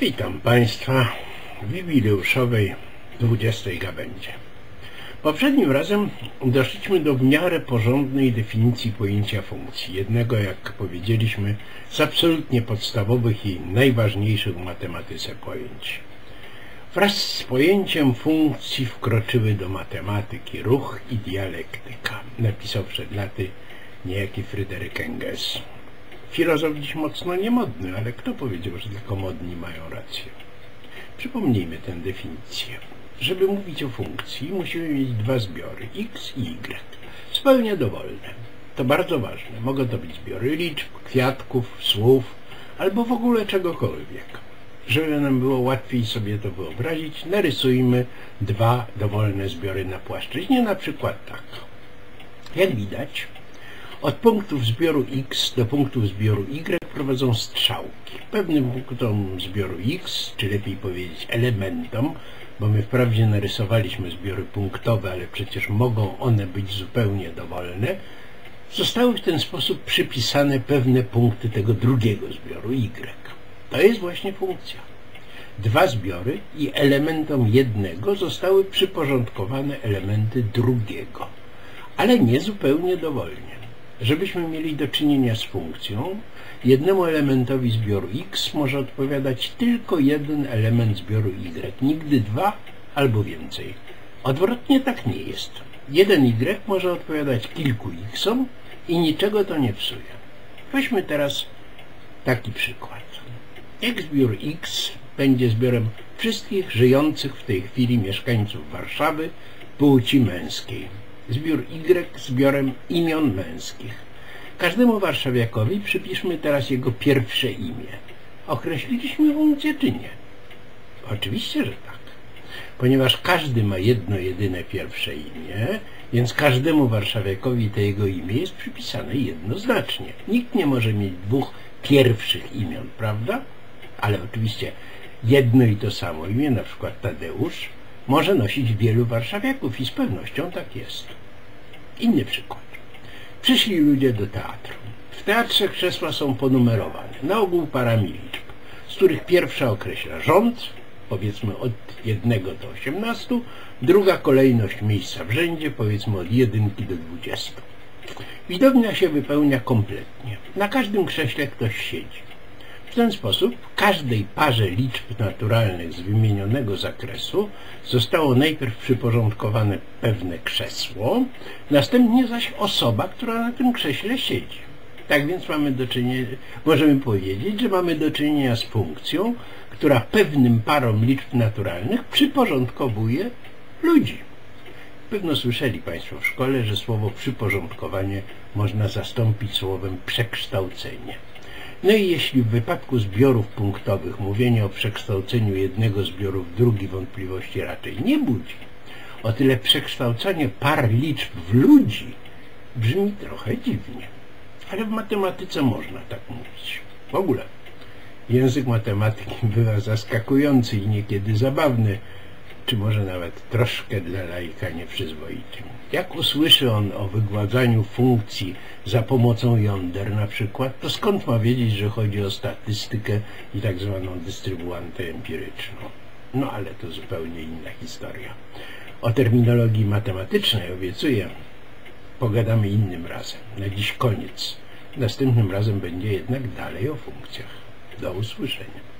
Witam Państwa w jubileuszowej 20 gabędzie. Poprzednim razem doszliśmy do w miarę porządnej definicji pojęcia funkcji, jednego, jak powiedzieliśmy, z absolutnie podstawowych i najważniejszych w matematyce pojęć. Wraz z pojęciem funkcji wkroczyły do matematyki ruch i dialektyka, napisał przed laty niejaki Fryderyk Engels. Filozof dziś mocno niemodny, ale kto powiedział, że tylko modni mają rację? Przypomnijmy tę definicję. Żeby mówić o funkcji, musimy mieć dwa zbiory, x i y. Zupełnie dowolne. To bardzo ważne. Mogą to być zbiory liczb, kwiatków, słów, albo w ogóle czegokolwiek. Żeby nam było łatwiej sobie to wyobrazić, narysujmy dwa dowolne zbiory na płaszczyźnie, na przykład tak. Jak widać, od punktów zbioru X do punktów zbioru Y prowadzą strzałki. Pewnym punktom zbioru X, czy lepiej powiedzieć elementom, bo my wprawdzie narysowaliśmy zbiory punktowe, ale przecież mogą one być zupełnie dowolne, zostały w ten sposób przypisane pewne punkty tego drugiego zbioru Y. To jest właśnie funkcja. Dwa zbiory i elementom jednego zostały przyporządkowane elementy drugiego, ale nie zupełnie dowolnie. Żebyśmy mieli do czynienia z funkcją, jednemu elementowi zbioru x może odpowiadać tylko jeden element zbioru y, nigdy dwa albo więcej. Odwrotnie tak nie jest. Jeden y może odpowiadać kilku xom i niczego to nie psuje. Weźmy teraz taki przykład. Jak zbiór x będzie zbiorem wszystkich żyjących w tej chwili mieszkańców Warszawy płci męskiej zbiór Y zbiorem imion męskich. Każdemu warszawiakowi przypiszmy teraz jego pierwsze imię. Określiliśmy funkcję czy nie? Oczywiście, że tak. Ponieważ każdy ma jedno jedyne pierwsze imię, więc każdemu warszawiakowi to jego imię jest przypisane jednoznacznie. Nikt nie może mieć dwóch pierwszych imion, prawda? Ale oczywiście jedno i to samo imię, na przykład Tadeusz, może nosić wielu warszawiaków i z pewnością tak jest. Inny przykład. Przyszli ludzie do teatru. W teatrze krzesła są ponumerowane, na ogół parami liczb, z których pierwsza określa rząd, powiedzmy od 1 do 18, druga kolejność miejsca w rzędzie, powiedzmy od 1 do 20. Widownia się wypełnia kompletnie. Na każdym krześle ktoś siedzi. W ten sposób każdej parze liczb naturalnych z wymienionego zakresu zostało najpierw przyporządkowane pewne krzesło, następnie zaś osoba, która na tym krześle siedzi. Tak więc mamy do czynienia, możemy powiedzieć, że mamy do czynienia z funkcją, która pewnym parom liczb naturalnych przyporządkowuje ludzi. Pewno słyszeli Państwo w szkole, że słowo przyporządkowanie można zastąpić słowem przekształcenie. No i jeśli w wypadku zbiorów punktowych mówienie o przekształceniu jednego zbioru w drugi wątpliwości raczej nie budzi, o tyle przekształcanie par liczb w ludzi brzmi trochę dziwnie. Ale w matematyce można tak mówić. W ogóle język matematyki bywa zaskakujący i niekiedy zabawny, czy może nawet troszkę dla laika nieprzyzwoitym. Jak usłyszy on o wygładzaniu funkcji za pomocą jąder na przykład, to skąd ma wiedzieć, że chodzi o statystykę i tak zwaną dystrybuantę empiryczną? No ale to zupełnie inna historia. O terminologii matematycznej obiecuję, pogadamy innym razem. Na dziś koniec. Następnym razem będzie jednak dalej o funkcjach. Do usłyszenia.